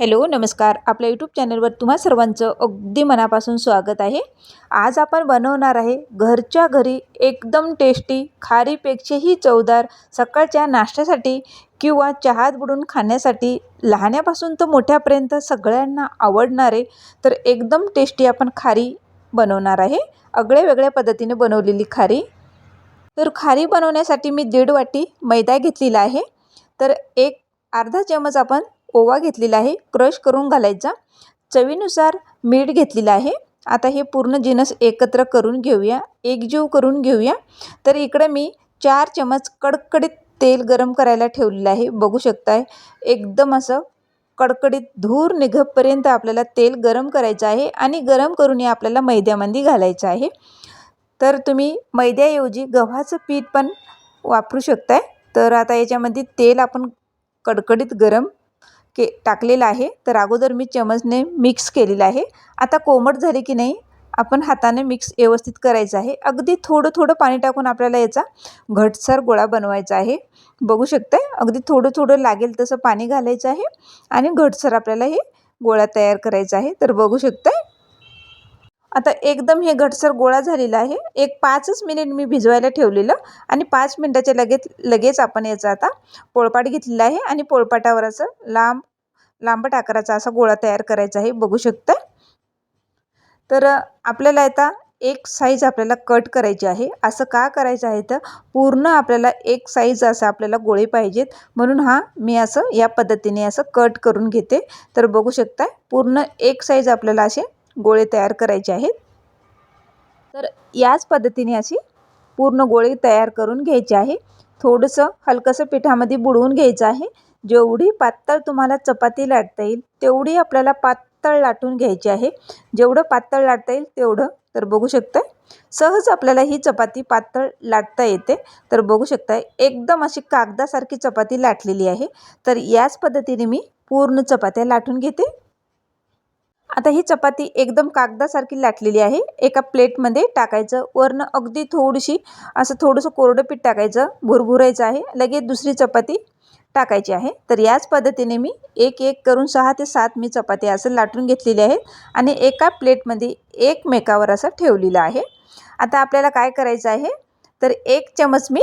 Hello नमस्कार. आपल्या YouTube चॅनलवर तुम्हा सर्वांचं अगदी मनापासून स्वागत आहे. आज आपण बनवणार आहे घरच्या घरी एकदम टेस्टी खारीपेक्षाही चवदार सकाळच्या नाश्त्यासाठी किंवा चहात बुडून खाण्यासाठी लहान्यापासून तर मोठ्यापर्यंत सगळ्यांना आवडणारे तर एकदम टेस्टी आपण खारी बनवणार आहे. आगळ्या वेगळ्या पद्धतीने बनवलेली खारी. तर खारी बनवण्यासाठी मी दीड वाटी मैदा घेतलेला आहे. तर एक अर्धा चमच आपण ओवा घेतलेला आहे क्रश करून घालायचा. चवीनुसार मीठ घेतलेलं आहे. आता हे पूर्ण जिनस एकत्र करून घेऊया. एकजीव करून घेऊया. तर इकडं मी चार चमच कडकडीत तेल गरम करायला ठेवलेलं आहे. बघू शकताय एकदम असं कडकडीत धूर निघपर्यंत आपल्याला तेल गरम करायचं आहे आणि गरम करून हे आपल्याला मैद्यामध्ये घालायचं आहे. तर तुम्ही मैद्याऐवजी गव्हाचं पीठ पण वापरू शकताय. तर आता याच्यामध्ये तेल आपण कडकडीत गरम के टाकलेलं आहे. तर अगोदर मी चमचने मिक्स केलेलं आहे. आता कोमट झाले की नाही आपण हाताने मिक्स व्यवस्थित करायचं आहे. अगदी थोडं थोडं पाणी टाकून आपल्याला याचा घटसर गोळा बनवायचा आहे. बघू शकताय? अगदी थोडं थोडं लागेल तसं पाणी घालायचं आहे आणि घटसर आपल्याला हे गोळा तयार करायचा आहे. तर बघू शकताय? आता एकदम हे घटसर गोळा झालेला आहे. एक पाचच मिनिट मी भिजवायला ठेवलेलं आणि पाच मिनटाच्या लगेच लगेच आपण याचा आता पोळपाट घेतलेला आहे आणि पोळपाटावर असं लांब लांबट आकाराचा असा गोळा तयार करायचा आहे. बघू शकता. तर आपल्याला आता एक साईज आपल्याला कट करायची आहे. असं का करायचं आहे तर पूर्ण आपल्याला एक साईज असं आपल्याला गोळे पाहिजेत. म्हणून हा मी असं या पद्धतीने असं कट करून घेते. तर बघू शकता पूर्ण एक साईज आपल्याला असे गोळे तयार करायचे आहेत. तर याच पद्धतीने अशी पूर्ण गोळे तयार करून घ्यायची आहे. थोडंसं हलकंसं पिठामध्ये बुडवून घ्यायचं आहे. जेवढी पातळ तुम्हाला चपाती लाटता येईल तेवढी आपल्याला पातळ लाटून घ्यायची आहे. जेवढं पातळ लाटता येईल तेवढं तर बघू शकताय. सहज आपल्याला ही चपाती पातळ लाटता येते. तर बघू शकताय एकदम अशी कागदासारखी चपाती लाटलेली आहे. तर याच पद्धतीने मी पूर्ण चपात्या लाटून घेते. आता ही चपाती एकदम कागदासारखी लाटलेली आहे. एका प्लेटमध्ये टाकायचं. वरनं अगदी थोडीशी असं थोडंसं कोरडं पीठ टाकायचं. भुरभुरायचं आहे. लगेच दुसरी चपाती टाकायची आहे. तर याच पद्धतीने मी एक एक करून सहा ते सात मी चपाती असं लाटून घेतलेली आहेत आणि एका प्लेटमध्ये एकमेकावर असं ठेवलेलं आहे. आता आपल्याला काय करायचं आहे? तर एक चमच मी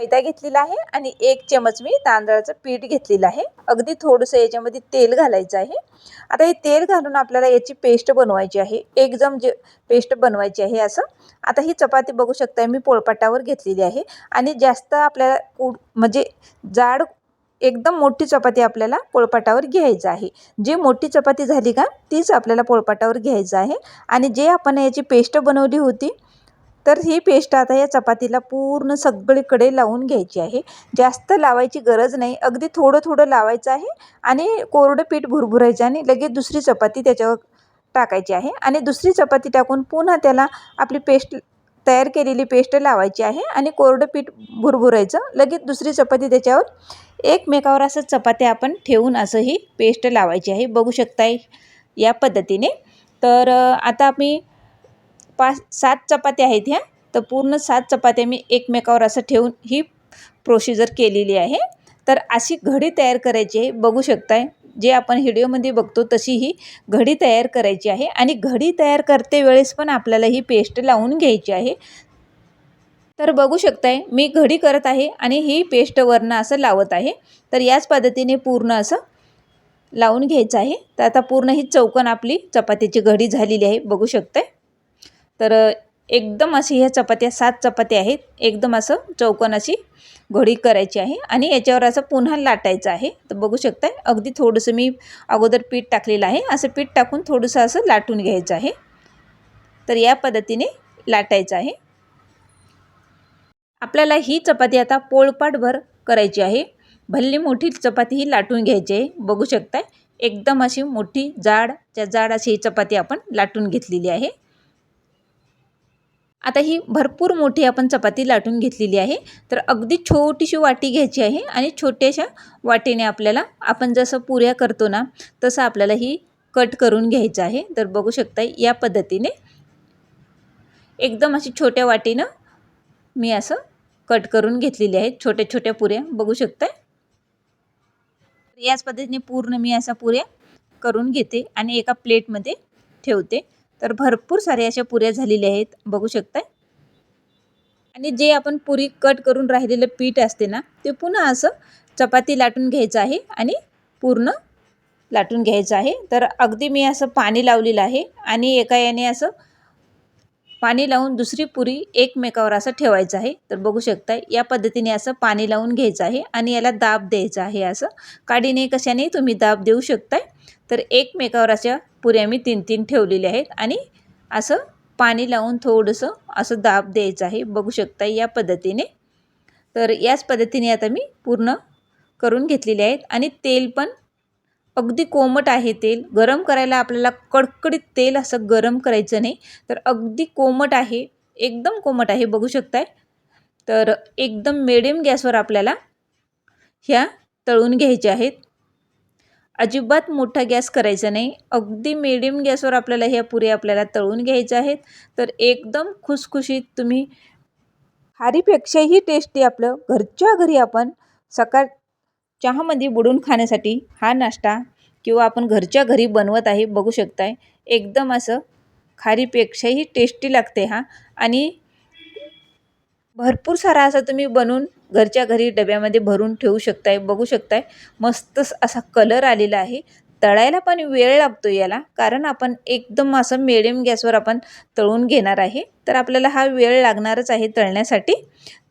मैदा घेतलेला आहे आणि एक चमच मी तांदळाचं पीठ घेतलेलं आहे. अगदी थोडंसं याच्यामध्ये तेल घालायचं आहे. आता हे तेल घालून आपल्याला याची पेस्ट बनवायची आहे. एकदम जे पेस्ट बनवायची आहे असं. आता ही चपाती बघू शकता मी पोळपाटावर घेतलेली आहे. आणि जास्त आपल्याला उड म्हणजे जाड एकदम मोठी चपाती आपल्याला पोळपाटावर घ्यायचं आहे. जी मोठी चपाती झाली का तीच आपल्याला पोळपाटावर घ्यायचं आहे. आणि जे आपण याची पेस्ट बनवली होती तर ही पेस्ट आता या चपातीला पूर्ण सगळीकडे लावून घ्यायची आहे. जास्त लावायची गरज नाही. अगदी थोडं थोडं लावायचं आहे आणि कोरडं पीठ भुरभुरायचं आणि लगेच दुसरी चपाती त्याच्यावर टाकायची आहे आणि दुसरी चपाती टाकून पुन्हा त्याला आपली पेस्ट तयार केलेली पेस्ट लावायची आहे आणि कोरडं पीठ भुरभुरायचं. लगेच दुसरी चपाती त्याच्यावर एकमेकावर असं चपात्या आपण ठेवून असं ही पेस्ट लावायची आहे. बघू शकताय या पद्धतीने. तर आता आम्ही पाच सात चपात्या आहेत ह्या. तर पूर्ण सात चपात्या मी एकमेकावर असं ठेवून ही प्रोसिजर केलेली आहे. तर अशी घडी तयार करायची आहे. बघू शकताय जे आपण व्हिडिओमध्ये बघतो तशी ही घडी तयार करायची आहे. आणि घडी तयार करते वेळेस पण आपल्याला ही पेस्ट लावून घ्यायची आहे. तर बघू शकताय मी घडी करत आहे आणि ही पेस्ट वरनं असं लावत आहे. तर याच पद्धतीने पूर्ण असं लावून घ्यायचं आहे. तर आता पूर्ण ही चौकन आपली चपातीची घडी झालेली आहे. बघू शकताय. तर एकदम अशी ह्या चपात्या सात चपात्या आहेत. एकदम असं चौकोन अशी घडी करायची आहे आणि याच्यावर असं पुन्हा लाटायचं आहे. तर बघू शकताय अगदी थोडंसं मी अगोदर पीठ टाकलेलं आहे. असं पीठ टाकून थोडंसं असं लाटून घ्यायचं आहे. तर या पद्धतीने लाटायचं आहे. आपल्याला ही चपाती आता पोळपाटभर करायची आहे. भल्ली मोठी चपाती ही लाटून घ्यायची आहे. बघू शकताय एकदम अशी मोठी जाड त्या जाड अशी ही चपाती आपण लाटून घेतलेली आहे. आता ही भरपूर मोठी आपण चपाती लाटून घेतलेली आहे. तर अगदी छोटीशी वाटी घ्यायची आहे आणि छोट्याशा वाटीने आपल्याला आपण जसं पुऱ्या करतो ना तसं आपल्याला ही कट करून घ्यायचं आहे. तर बघू शकता या पद्धतीने एकदम अशी छोट्या वाटीनं मी असं कट करून घेतलेली आहे. छोट्या छोट्या पुऱ्या बघू शकता याच पद्धतीने पूर्ण मी असा पुऱ्या करून घेते आणि एका प्लेटमध्ये ठेवते. तर भरपूर साऱ्या अशा पुऱ्या झालेल्या आहेत. बघू शकताय? आणि जे आपण पुरी कट करून राहिलेलं पीठ असते ना ते पुन्हा असं चपाती लाटून घ्यायचं आहे आणि पूर्ण लाटून घ्यायचं आहे. तर अगदी मी असं पाणी लावलेलं आहे आणि एका याने असं पाणी लावून दुसरी पुरी एकमेकावर असं ठेवायचं आहे. तर बघू शकता या पद्धतीने असं पाणी लावून घ्यायचं आहे आणि याला दाब द्यायचा आहे असं. काडीने कशाने तुम्ही दाब देऊ शकताय. तर एकमेकावर अशा पुऱ्या मी तीन तीन ठेवलेल्या आहेत आणि असं पाणी लावून थोडंसं असं दाब द्यायचं आहे. बघू शकता या पद्धतीने. तर याच पद्धतीने आता मी पूर्ण करून घेतलेले आहेत आणि तेल पण अगदी कोमट आहे तेल. गरम करायला आपल्याला कडकडीत तेल असं गरम करायचं नाही. तर अगदी कोमट आहे. एकदम कोमट आहे. बघू शकताय. तर एकदम मिडियम गॅसवर आपल्याला ह्या तळून घ्यायच्या आहेत. अजिबात मोठा गॅस करायचा नाही. अगदी मिडियम गॅसवर आपल्याला ह्या पुऱ्या आपल्याला तळून घ्यायच्या आहेत. तर एकदम खुसखुशीत तुम्ही खारीपेक्षाही टेस्टी आपलं घरच्या घरी आपण सकाळ चहामध्ये बुडून खाण्यासाठी हा नाश्ता किंवा आपण घरच्या घरी बनवत आहे बघू शकताय. एकदम असं खारीपेक्षाही टेस्टी लागते हा. आणि भरपूर सारा असा तुम्ही बनवून घरच्या घरी डब्यामध्ये भरून ठेवू शकताय बघू शकताय. मस्त असा कलर आलेला आहे. तळायला पण वेळ लागतो याला कारण आपण एकदम असं मिडियम गॅसवर आपण तळून घेणार आहे. तर आपल्याला हा वेळ लागणारच आहे तळण्यासाठी.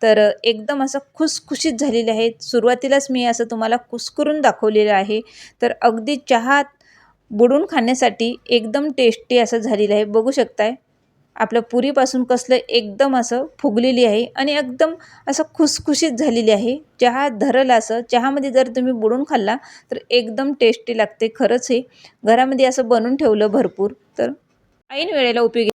तर एकदम असं खुसखुशीत झालेले आहेत सुरुवातीलाच मी असं तुम्हाला कुस्करून दाखवलेलं आहे. तर अगदी चहात बुडून खाण्यासाठी एकदम टेस्टी असं झालेलं आहे. बघू शकताय. आपलं पुरीपासून कसलं एकदम असं फुगलेली आहे आणि एकदम असं खुसखुशीत झालेली आहे. चहा धरला असं चहामध्ये जर तुम्ही बुडून खाल्ला तर एकदम टेस्टी लागते खरंच हे. घरामध्ये असं बनवून ठेवलं भरपूर तर ऐन वेळेला उपयोगी